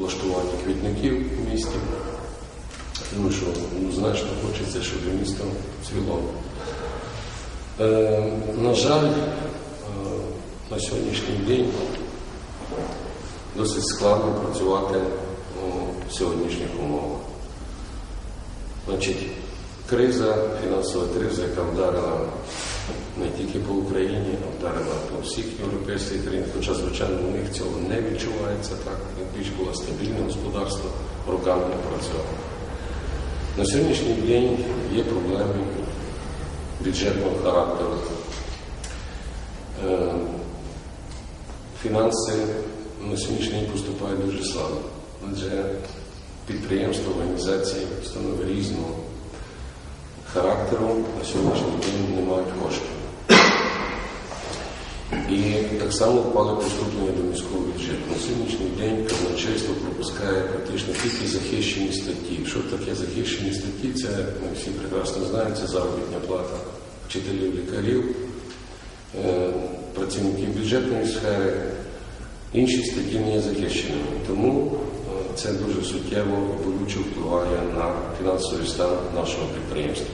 влаштування квітників у місті. Тому що ну, значно хочеться, щоб місто цвіло. Е, на жаль, е, на сьогоднішній день досить складно працювати у сьогоднішніх умовах. Значить, криза, фінансова криза, яка вдарила не тільки по Україні, а вдарила по всіх європейських країнах, хоча, звичайно, у них цього не відчувається так, як більш було стабільне господарство, роками не працювало. На сьогоднішній день є проблеми бюджетного характеру. Е, Фінанси на сьогоднішній день поступають дуже слабо, адже підприємства, організації, установи різного характеру на сьогоднішній день не мають коштів. І так само впали поступлення до міського бюджету. На сьогоднішній день казначейство пропускає практично тільки захищені статті. Що таке захищені статті? Це ми всі прекрасно знаємо, це заробітня плата вчителів, лікарів, е, працівників бюджетної сфери. Інші статті не є захищеними. Тому це дуже суттєво і болюче впливає на фінансовий стан нашого підприємства.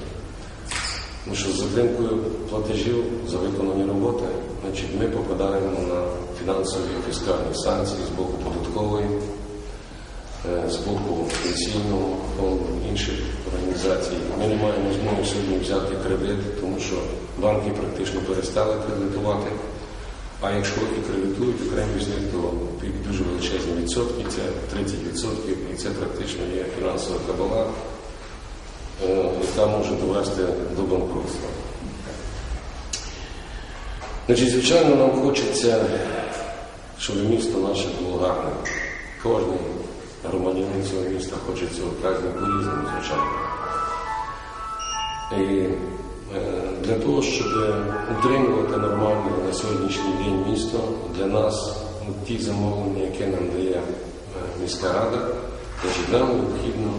Тому що з затримкою платежів за виконані роботи, значить, ми попадаємо на фінансові і фіскальні санкції з боку податкової, е, з боку пенсійного фонду, інших організацій. Ми не маємо змоги сьогодні взяти кредит, тому що банки практично перестали кредитувати. А якщо і кредитують окремі з них, то дуже величезні відсотки, це 30%, і це практично є фінансова кабала, е, яка може довести до банкрутства. Значить, звичайно, нам хочеться, щоб місто наше було гарним. Кожен громадянин цього міста хоче цього празднику по-різному, звичайно. І е, для того, щоб утримувати нормальне на сьогоднішній день місто, для нас ну, ті замовлення, які нам дає е, міська рада, значить, нам необхідно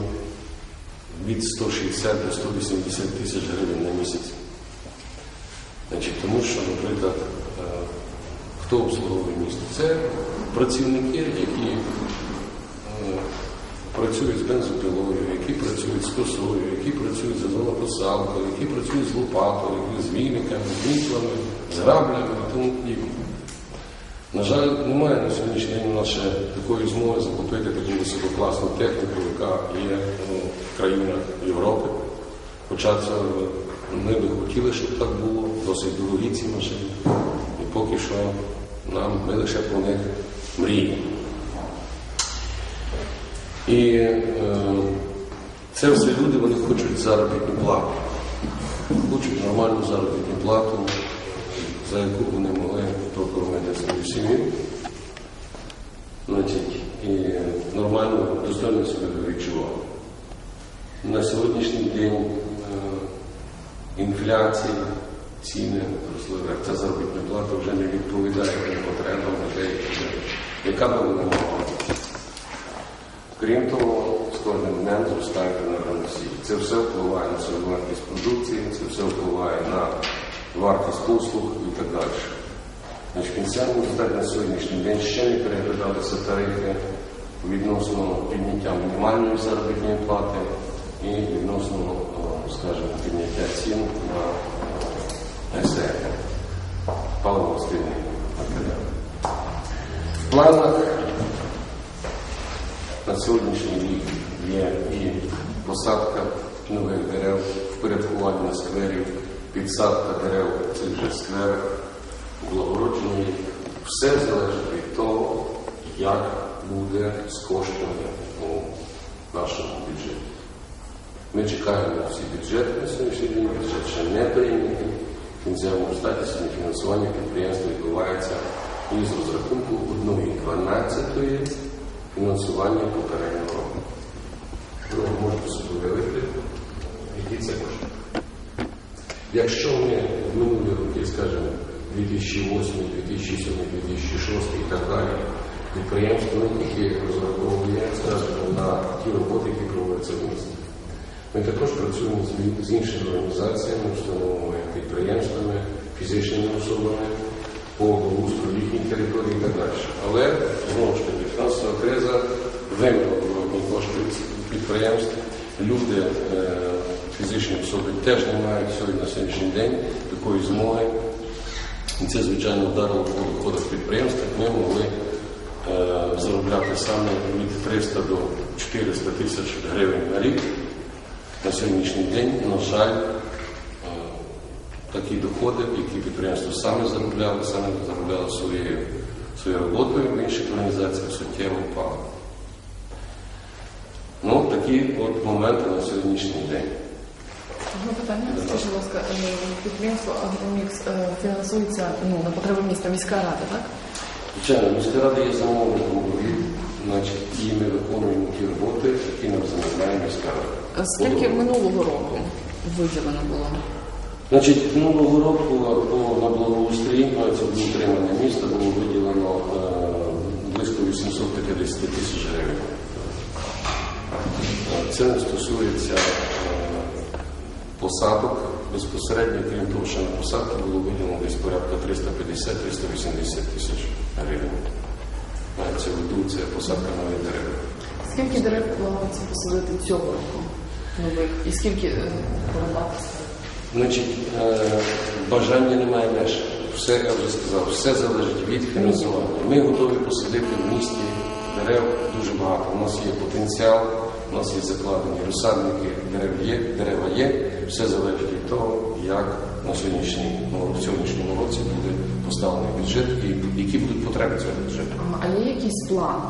від 160 до 180 тисяч гривень на місяць. Значить, тому що, наприклад, е, хто обслуговує місто? Це працівники, які е, працюють з бензопилою, які працюють з косою, які працюють з золотосалкою, які працюють з лопатою, з віниками, з мітлами, з граблями і тому подібне. На жаль, немає на сьогоднішній день у такої змоги закупити таку висококласну техніку, яка є ну, в країнах Європи. Хоча це ми би хотіли, щоб так було, досить дорогі ці машини. І поки що нам ми лише про них мріємо. І е, це все люди, вони хочуть заробітну плату. Хочуть нормальну заробітну плату, за яку вони могли прокормити свою сім'ю. І нормально, достойно себе відчували. На сьогоднішній день е, інфляція, ціни зросли, ця заробітна плата вже не відповідає потребам людей, яка би вона мала. Крім того, днем зростає енергоносії. Це все впливає на собівартість продукції, це все впливає на вартість послуг і так далі. Значить, Кінцевому результаті на сьогоднішній день ще не переглядалися тарифи відносно підняття мінімальної заробітної плати і відносно, скажімо, підняття цін на СЕ, паливо-мастильний матеріал. В планах на сьогоднішній рік є і посадка нових дерев, впорядкування скверів, підсадка дерев в цих же скверах, облагородження. їх. Все залежить від того, як буде коштами у нашому бюджеті. Ми чекаємо всі бюджети на сьогоднішній день, бюджет ще не прийнятий. В кінцевому сьогодні фінансування підприємства відбувається із розрахунку 1,12 фінансування попереднього року. Уявити, які це кошти. Якщо ми в минулі роки, скажімо, 2008, 2007, 2006 і так далі, підприємство тільки розраховує, скажімо, на ті роботи, які проводяться в місті. Ми також працюємо з, іншими організаціями, установами, підприємствами, фізичними особами по благоустрою їхніх територій і так далі. Але знову ж таки фінансова криза вимірні кошти підприємств. Люди, е, фізичні особи теж не мають сьогодні на сьогоднішній день такої змоги. І це, звичайно, вдарило по доходах підприємств. Ми могли е, заробляти саме від 300 до 400 тисяч гривень на рік. На сьогоднішній день, на жаль, е, такі доходи, які підприємство саме заробляли, саме заробляли своєю, своєю роботою в інших організаціях суттєво впали. Такі от моменти на сьогоднішній день. Одне питання, скажіть, будь ласка, е, підприємство Агромікс е, фінансується ну, на потреби міста міська рада, так? Звичайно, міська рада є замовником робіт, значить, і ми виконуємо ті роботи, які нам замовляє міська рада. Скільки минулого року виділено було? Значить, минулого року по, на благоустрій, це було утримання міста, було виділено е, близько 850 тисяч гривень. Е, Це не стосується е, посадок безпосередньо, крім того, що на посадки було виділено десь порядка 350-380 тисяч гривень. Мається в виду це посадка нових дерев. Скільки дерев планується посадити цього року нових? І скільки е. Значить, е, бажання немає меж. Все, я вже сказав, все залежить від фінансування. Ми готові посадити в місті дерев дуже багато. У нас є потенціал, у нас є закладені розсадники, дерев є, дерева є. Все залежить від того, як на сьогоднішній, ну, в сьогоднішньому році буде поставлений бюджет і які будуть потреби цього бюджету. А є якийсь план?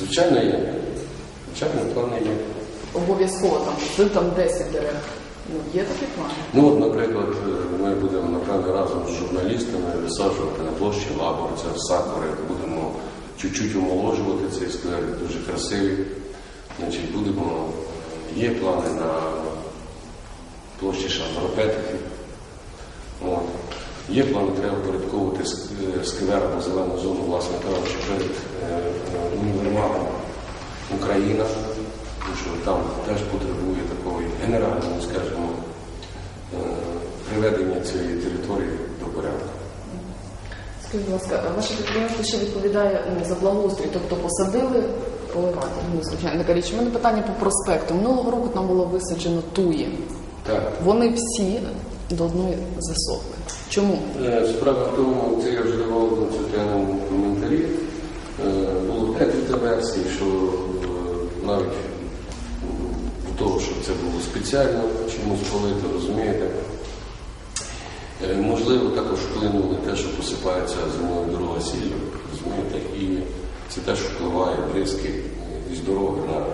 Звичайно, є. Звичайно, плани є. Обов'язково там, ти там 10 дерев. Ну, є такі плани? Ну, от, наприклад, е, ми будемо напевно разом з журналістами висаджувати на площі лабор, це сакури, будемо чуть-чуть омоложувати цей сквер, дуже красивий. Значить, будемо, є плани на площі Шангаропетихи. От. Є плани, треба порядковувати е, сквер або зелену зону, власне кажучи, перед е, універмагом Україна, тому що там теж потребує такої генерального, скажімо, е, приведення цієї території до порядку. Скажіть, будь ласка, ваше підприємство ще відповідає за благоустрій, тобто посадили поливати? Ну, звичайно, річ. У мене питання по проспекту. Минулого року там було висаджено туї. Так. Вони всі до одної засохли. Чому? Е, Справа в тому, це я вже давав на цю тему коментарі. Е, Було декілька версій, що е, навіть в того, що це було спеціально чомусь полито, розумієте. Можливо, також вплинуло те, що посипається зимою дорога сіллю, розумієте, і це теж впливає бризки із дороги на, е,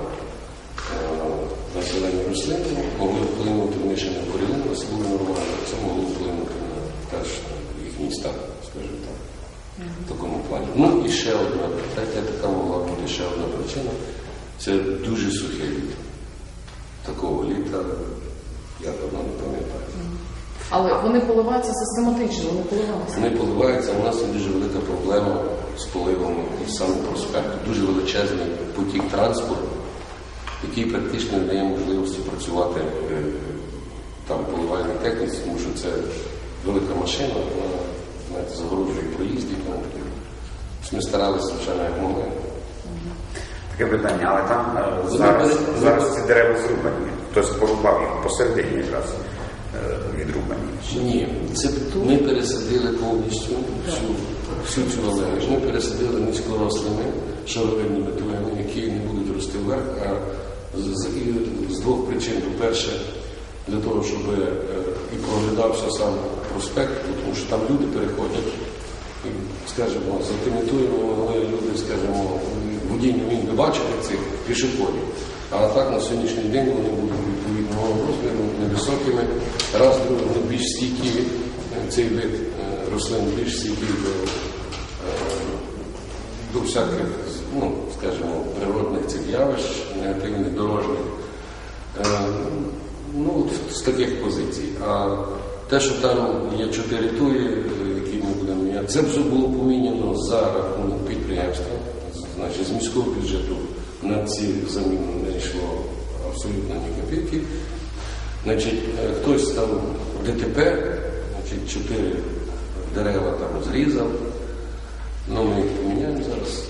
на зелені рослини, могли вплинути, вони ще не корінилися, були нормально, це могло вплинути на теж їхній стан, скажімо так, в такому плані. Ну і ще одна, третя така могла бути ще одна причина, це дуже сухе літо. Такого літа я давно не пам'ятаю. Але вони поливаються систематично, вони поливаються. Вони поливаються, у нас є дуже велика проблема з поливом і саме проспекту. Дуже величезний потік транспорту, який практично не дає можливості працювати е, там поливальній техніці, тому що це велика машина, вона знаєте, загороджує проїзд і тому. Ми старалися, звичайно, як могли. Таке питання, але там е, зараз, зараз ці дерева зрубані. Хтось порубав їх посередині якраз е, відрубані. Ні, це ми пересадили повністю всю, всю цю алею. Ми пересадили низькорослими шаровидними туями, які не будуть рости вверх. А з, з, двох причин. По-перше, для того, щоб е, і проглядався сам проспект, тому що там люди переходять. І, скажімо, за тими туями могли люди, скажімо, водіння він би бачили цих пішоходів. А так на сьогоднішній день вони будуть відповідного розміру, невисокими. Раз, друге, вони більш стійкі, е, цей вид е, рослин більш стійкий до, до всяких, ну, скажімо, природних цих явищ, негативних дорожніх. Е, Ну, з таких позицій. А те, що там є чотири туї, е, які ми будемо міняти, це все було поміняно за рахунок підприємства. Значить, з міського бюджету на ці заміни не йшло абсолютно ні копійки. Значить, е, хтось там ДТП, значить, чотири дерева там зрізав. Ну, ми їх поміняємо зараз.